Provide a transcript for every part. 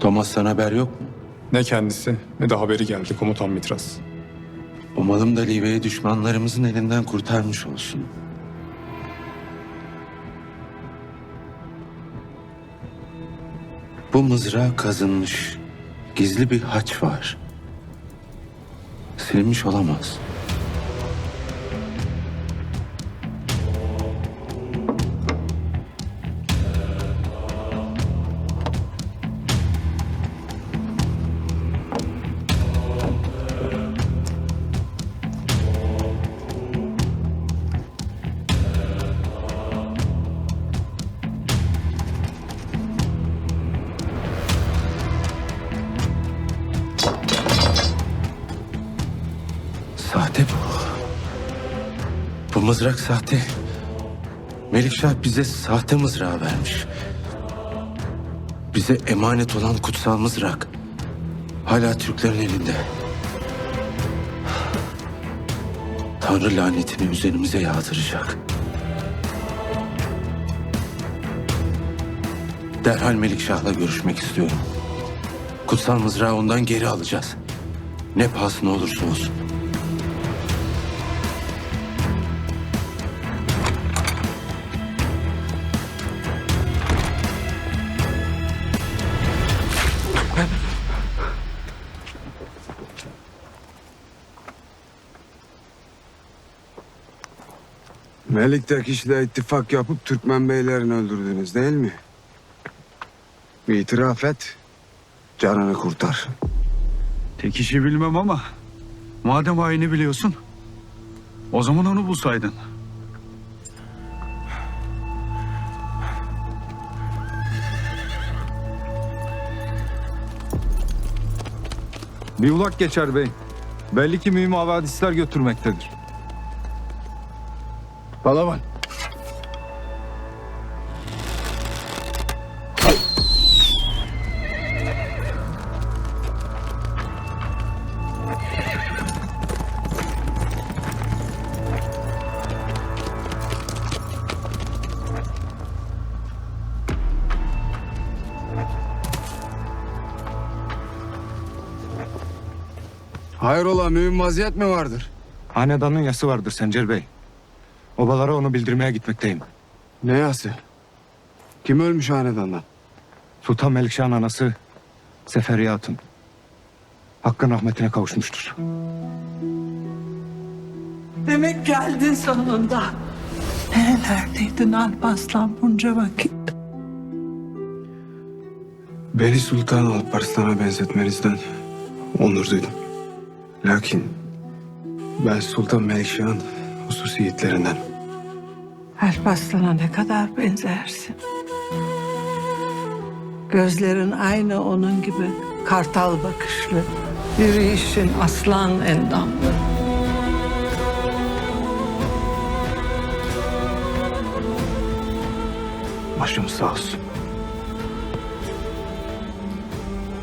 Thomas'tan haber yok mu? Ne kendisi ne de haberi geldi komutan Mitras. Umalım da Live'yi düşmanlarımızın elinden kurtarmış olsun. Bu mızrağa kazınmış gizli bir haç var. Silinmiş olamaz. Bu mızrak sahte. Melikşah bize sahte mızrağı vermiş. Bize emanet olan kutsal mızrak. Hala Türklerin elinde. Tanrı lanetini üzerimize yağdıracak. Derhal Melikşah'la görüşmek istiyorum. Kutsal mızrağı ondan geri alacağız. Ne pahasına olursa olsun. Melik'te kişiyle ittifak yapıp Türkmen beylerini öldürdünüz değil mi? İtiraf et. Canını kurtar. Tek işi bilmem ama madem haini biliyorsun o zaman onu bulsaydın. Bir ulak geçer bey. Belli ki mühim havadisler götürmektedir. Balaban. Hayrola mühim vaziyet mi vardır? Hanedanın yası vardır Sencer Bey. Obalara onu bildirmeye gitmekteyim. Ne yası? Kim ölmüş hanedandan? Sultan Melikşah'ın anası Seferiye Hatun. Hakkın rahmetine kavuşmuştur. Demek geldin sonunda. Nerelerdeydin Alparslan bunca vakit? Beni Sultan Alparslan'a benzetmenizden onur duydum. Lakin ben Sultan Melikşah'ın hususi yiğitlerinden. Alparslan'a ne kadar benzersin. Gözlerin aynı onun gibi kartal bakışlı. Yürüyüşün aslan endamlı. Başımız sağ olsun.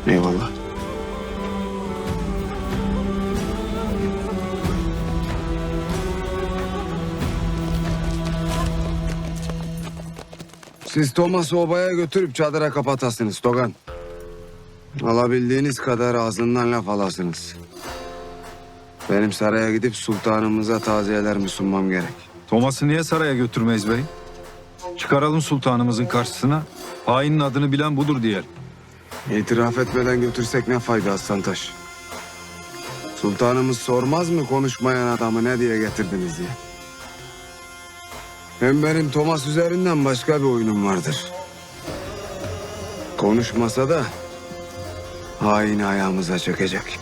Eyvallah. Siz Thomas'ı obaya götürüp çadıra kapatasınız Togan. Alabildiğiniz kadar ağzından laf alasınız. Benim saraya gidip sultanımıza taziyelerimi sunmam gerek. Thomas'ı niye saraya götürmeyiz bey? Çıkaralım sultanımızın karşısına. Hainin adını bilen budur diyelim. İtiraf etmeden götürsek ne fayda Aslan Taş? Sultanımız sormaz mı konuşmayan adamı ne diye getirdiniz diye? Hem benim Thomas üzerinden başka bir oyunum vardır. Konuşmasa da haini ayağımıza çökecek.